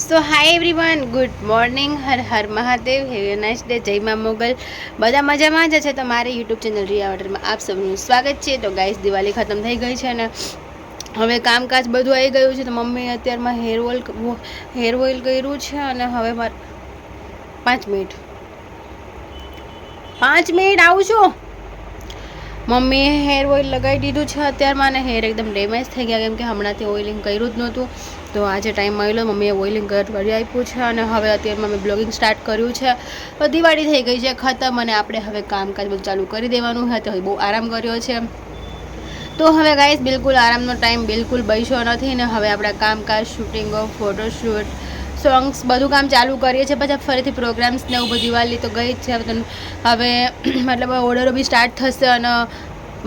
So hi everyone good morning Har Har Mahadev have nice day Jai Maa Mogal બધા મજામાં જ છે તો મારી યુટ્યુબ ચેનલ રિયા ઓર્ડરમાં આપ સૌનું સ્વાગત છે. તો ગાઈસ દિવાળી ખતમ થઈ ગઈ છે અને હવે કામકાજ બધું આવી ગયું છે. તો મમ્મી અત્યારમાં હેર ઓઇલ હેર ઓઇલ કર્યું છે અને હવે પાંચ મિનિટ પાંચ મિનિટ આવું છું? મમ્મીએ હેર ઓઇલ લગાવી દીધું છે અત્યારમાં અને હેર એકદમ ડેમેજ થઈ ગયા. કેમ કે હમણાંથી ઓઇલિંગ કર્યું જ નહોતું. તો આજે ટાઈમ મળ્યો, મમ્મીએ ઓઇલિંગ કરી આપ્યું છે અને હવે અત્યારમાં મેં બ્લોગિંગ સ્ટાર્ટ કર્યું છે. તો દિવાળી થઈ ગઈ છે, ખતમ અને આપણે હવે કામકાજ બધું ચાલુ કરી દેવાનું છે. તો બહુ આરામ કર્યો છે. તો હવે ગાઈસ બિલકુલ આરામનો ટાઈમ બિલકુલ બચ્યો નથી ને હવે આપણા કામકાજ શૂટિંગો ફોટોશૂટ સોંગ્સ બધું કામ ચાલુ કરીએ છીએ. પછી ફરીથી પ્રોગ્રામ્સ ને એવું બધું દિવાળી તો ગઈ જ છે. હવે મતલબ ઓર્ડરો બી સ્ટાર્ટ થશે અને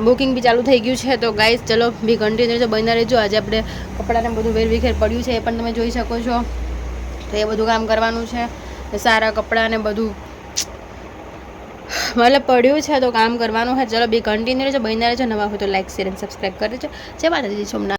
બુકિંગ બી ચાલુ થઈ ગયું છે. તો ગાઈઝ ચલો, બી કન્ટિન્યુ તો બન્યા રહેજો. આજે આપણે કપડાને બધું વેર વિખેર પડ્યું છે, એ પણ તમે જોઈ શકો છો. તો એ બધું કામ કરવાનું છે. સારા કપડાં ને બધું મતલબ પડ્યું છે, તો કામ કરવાનું છે. ચલો, બી કન્ટિન્યુ રહેજો, બન્યા રહેજો. નવા હોય તો લાઈક શેર અને સબસ્ક્રાઈબ કરજો જય માતાજી, Somnath.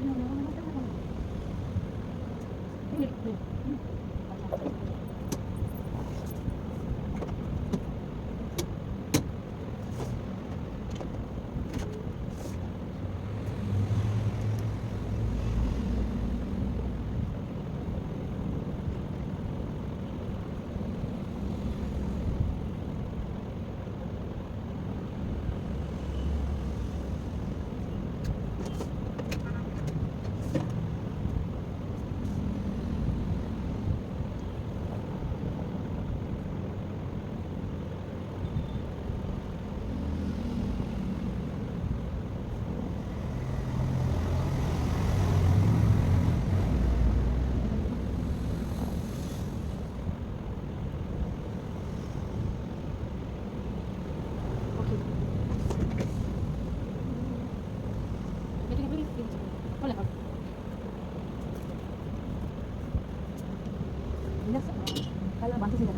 no, no, no. Wala. Bilas. Kala bantu sila.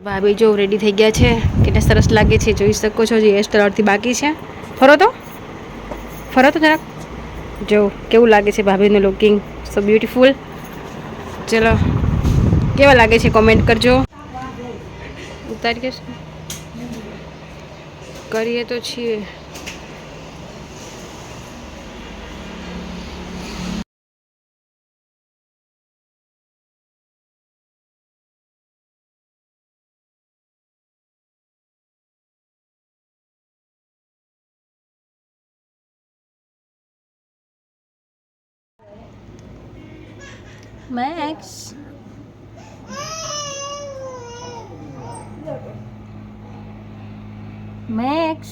ભાભી જો રેડી થઈ ગયા છે. કેટલા સરસ લાગે છે, જોઈ શકો છો જે હેરસ્ટાઈલ અડધી બાકી છે. ફરો તો. ફરો તો જરાક. જો, કેવું લાગે છે ભાભીનું લુકિંગ સો બ્યુટીફુલ ચલો, કેવા લાગે છે કોમેન્ટ કરજો. ઉતારી કરીએ તો છીએ. Max Max.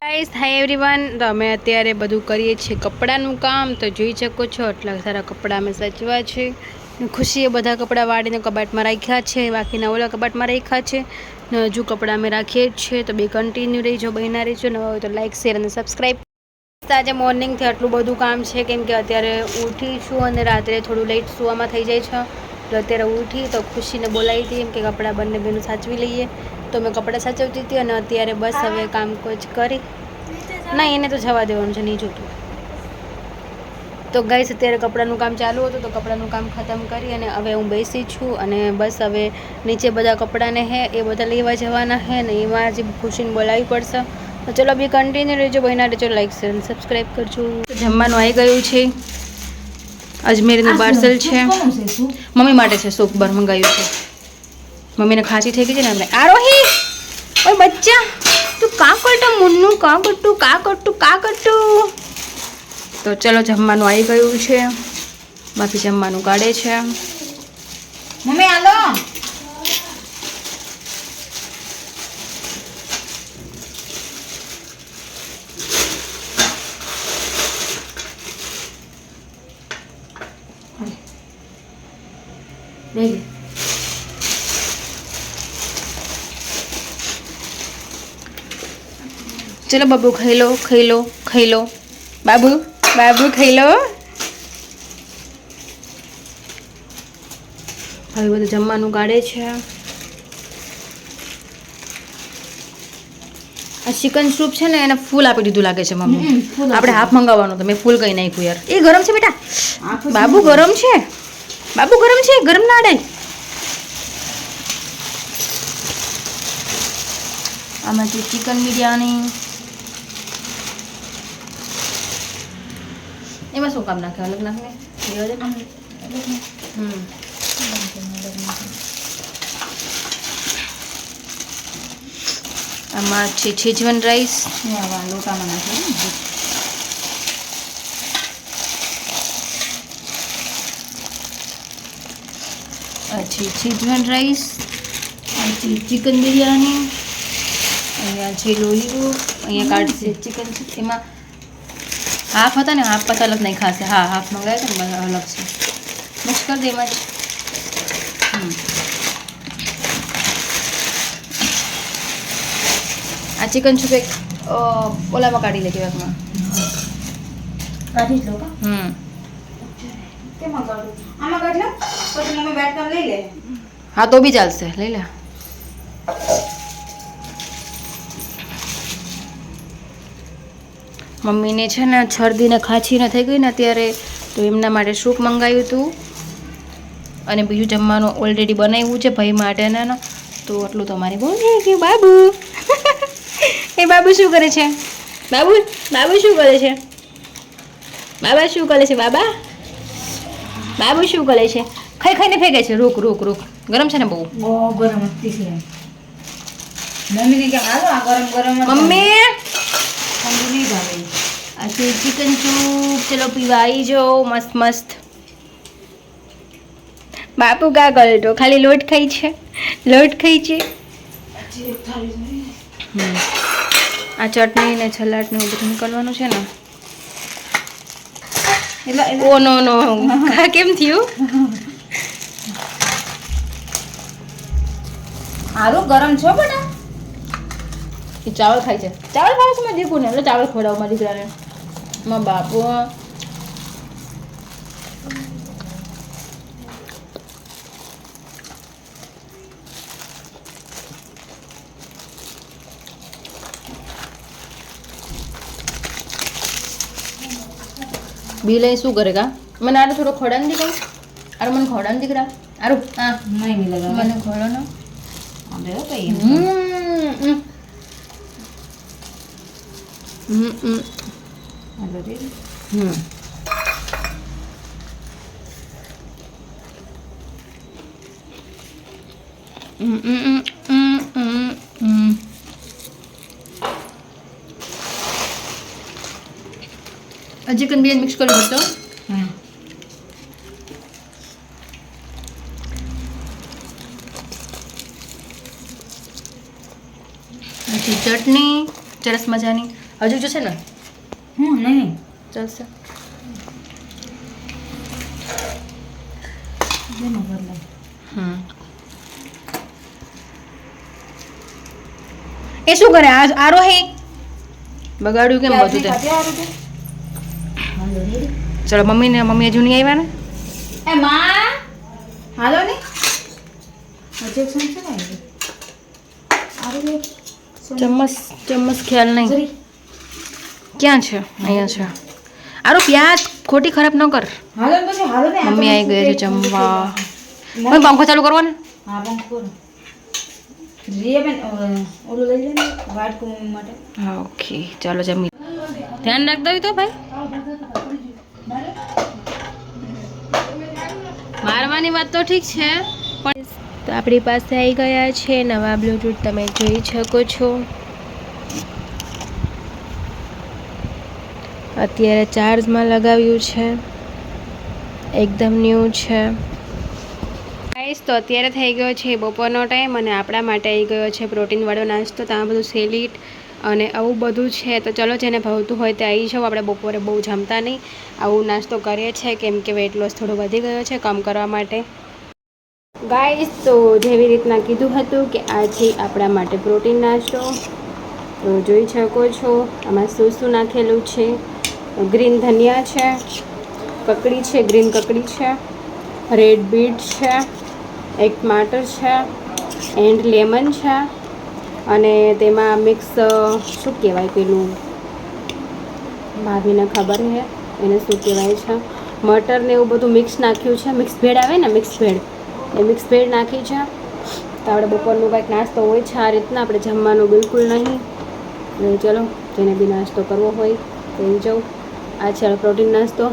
ગાઈસ એવરીવન તો અમે અત્યારે બધું કરીએ છીએ કપડાનું કામ. તો જોઈ શકો છો એટલા સારા કપડાં અમે સચવા છે. ખુશીએ બધા કપડાં વાળીને કબાટમાં રાખ્યા છે, બાકીના ઓલા કબાટમાં રાખ્યા છે. ને હજુ કપડાં અમે રાખીએ જ છે તો બે કન્ટિન્યુ રહીજો બહેના રહીજો નવા હોય તો લાઇક શેર અને સબસ્ક્રાઈબ આજે મોર્નિંગથી આટલું બધું કામ છે કેમ કે અત્યારે ઉઠી છું અને રાત્રે થોડું લેટ સુવામાં થઈ જાય છે. તો અત્યારે ઉઠી તો ખુશીને બોલાવી હતી એમ કે કપડાં બંને બેનું સાચવી લઈએ. તો મેં કપડાં સાચવતી હતી અને અત્યારે બસ હવે કામ કોચ કરી. ના એને તો જવા દેવાનું છે નહીં જોતું. તો ગઈશ અત્યારે કપડાનું કામ ચાલુ હતું તો કપડાનું કામ ખતમ કરી અને હવે હું બેસી છું અને બસ હવે નીચે બધા કપડાને હે એ બધા લેવા જવાના હે ને એમાં જે ખુશીને બોલાવી પડશે. તો ચલો બી કન્ટિન્યુ રહેજો બહેના રહેજો લાઈક શેર અને સબસ્ક્રાઈબ કરજો. જમવાનું આવી ગયું છે. અજમેરનું પાર્સલ છે? મમ્મી માટે છે સૂપ બર મંગાવ્યું છે. મમ્મીને ખાંસી થઈ ગઈ છે ને એમને. આરોહી ઓય બચ્ચા તું કા કરતો? મુન્નું કા કરતું? કા કરતું? કા કરતું? તો ચલો જમવાનું આવી ગયું છે. બાકી જમવાનું કાઢે છે. મમ્મી હાલો. ચલો બાબુ ખાઈ લો ખાઈ લો ખાઈ લો. બાબુ? બાબુ ખાઈ લો. હવે બધું જમવાનું કાઢે છે. આ ચિકન સૂપ છે ને એને ફૂલ આપી દીધું લાગે છે મમ્મી. આપણે હાફ મંગાવવાનું તો મેં ફૂલ કઈ નાખ્યું યાર. એ ગરમ છે બેટા. બાબુ ગરમ છે. બાબુ ગરમ છે ગરમ ના અડાય આમાં છે ચિકન બિરયાની એમાં શું કામ નાખે અલગ નાખે રેવા દે. હમ આમાં છે છેજવન રાઈસ લોટામાં નાખી આ છે છેજવન રાઈસ આ છે ચિકન બિરયાની અહીંયા છે લોહીવું અહીંયા કાઢશે ચિકન છે એમાં હાફ હતા ને હાફ પાછા અલગ નહીં ખાશે હા હાફ મંગાવ્યા હતા ને બધા અલગ છે મિક્સ કરી દે એમાં જ હમ. આ ચિકન છે એક અ, ઓલામાં કાઢી લે કેવાકમાં કાઢી જ લો કા હમ કેમાં કાઢું આમાં કાઢ લો પછી મમ્મી બેટકામ લઈ લે હા તો બી ચાલશે લઈ લે મમ્મીને છે ને છરદીને ખાંચીને થઈ ગઈ ને અત્યારે તો એમના માટે સૂપ મંગાવ્યું હતું અને બીજું જમવાનું ઓલરેડી બનાવ્યું છે ભાઈ માટે ને તો આટલું તમારે બહુ થઈ ગયું બાબુ? એ બાબુ શું કરે છે? બાબુ બાબુ શું કરે છે? બાબા શું કરે છે બાબા? બાબુ શું કરે છે? ખાઈ ખાઈને ફેંકે છે. રૂક રૂક રૂક. ગરમ છે ને બહુ? બહુ ગરમ હતી છે. મમ્મીને કે હાલો આ ગરમ ગરમ મમ્મી! ઠંડુ નહીં ભાવે. આ છે ચિકન સૂપ ચલો પીવાઈ જાઓ મસ્ત મસ્ત. બાપુ કા તો ખાલી લોટ ખાઈ છે? લોટ ખાઈ છે? આ ચટણી ને છલાટ ને એવું બધું નીકળવાનું છે ને. એટલે ઓ નો નો. આ કેમ થયું? સારું ગરમ છો બેટા ચાવલ ખાય છે. ચાવલ ખાવા છે મારા દીકુને? એટલે ચાવલ ખવડાવું મારી દીકરાને. મારા બાપુ બી લઈ શું કરે કા મને આરે થોડો ખોડાને દીકરા આરે મને ખોડાને દીકરા આરો હા નહીં લગાવે મને ખોડો નો હમ હમ હમ. હમ Mm, mm, mm, mm, mm. Chicken biryani mix કરી પછી ચટણી સરસ મજાની હજુ જો છે ને હું નહીં. ચાલશે. એ શું કરે? આ આરો હે બગાડ્યું કેમ બધું તે ચલો મમ્મી ને મમ્મી હજુ નહીં આવ્યા ને એ માં! હાલો ને. ચમ્મચ ચમ્મચ ખ્યાલ નહીં. ક્યાં છે? અહીંયા છે. આરો પ્યાજ ખોટી ખરાબ ન કર. હાલો ને પછી હાલો ને આ મમ્મી આવી ગયા છે જમવા? મમ્મી પંખો ચાલુ કરવો ને હા પંખો ઓકે. ચાલો જમી. ધ્યાન રાખ દઉં તો ભાઈ. મારવાની વાત તો ઠીક છે પણ તો આપણી પાસે આવી ગયા છે નવા બ્લૂટૂથ તમે જોઈ શકો છો. અત્યારે ચાર્જમાં લગાવ્યું છે. એકદમ ન્યૂ છે. ગાઈસ તો અત્યારે થઈ ગયો છે બપોરનો ટાઈમ અને આપણા માટે આવી ગયો છે પ્રોટીનવાળો નાસ્તો ત્યાં બધું સેલીટ અને આવું બધું છે. તો ચલો જેને ભાવતું હોય તે આવી જાઓ. આપણે બપોરે બહુ જમતા નહીં. આવું નાસ્તો કરીએ છીએ. કેમ કે વેટ લોસ થોડો વધી ગયો છે કમ કરવા માટે. ગાઈસ તો જેવી રીતના કીધું હતું કે આ છે આપણા માટે પ્રોટીન નાસ્તો. તો જોઈ શકો છો, આમાં શું શું નાખેલું છે. ગ્રીન ધનિયા છે, કકડી છે, ગ્રીન કકડી છે, રેડ બીટ છે, એક ટમાટર છે, એન્ડ લેમન છે, અને તેમાં મિક્સ શું કહેવાય પેલું? ભાભીને ખબર છે એને શું કહેવાય છે? મટર ને એવું બધું મિક્સ નાખ્યું છે, મિક્સ ભેળ આવે ને, મિક્સ ભેળ? એ મિક્સ ભેળ નાખી છે. તો આપણે બપોરનું કાંઈક નાસ્તો હોય છે, આ રીતના આપણે જમવાનું બિલકુલ નહીં. ચલો, જેને બી નાસ્તો કરવો હોય, તો એ જાઉં. આ છે આપણો પ્રોટીન નાસ્તો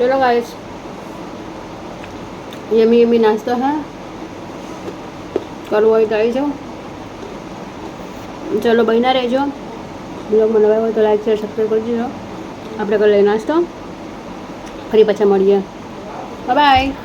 चलो गाइस यमी यमी नाश्ता है કરવો હોય તો આવી જાઓ ચલો બહીના રહેજો બ્લોગમાં નવા હોય તો લાઈક શેર સબસ્ક્રાઈબ કરી દેજો આપણે કરી લઈએ નાસ્તો ફરી પાછા મળીએ બાય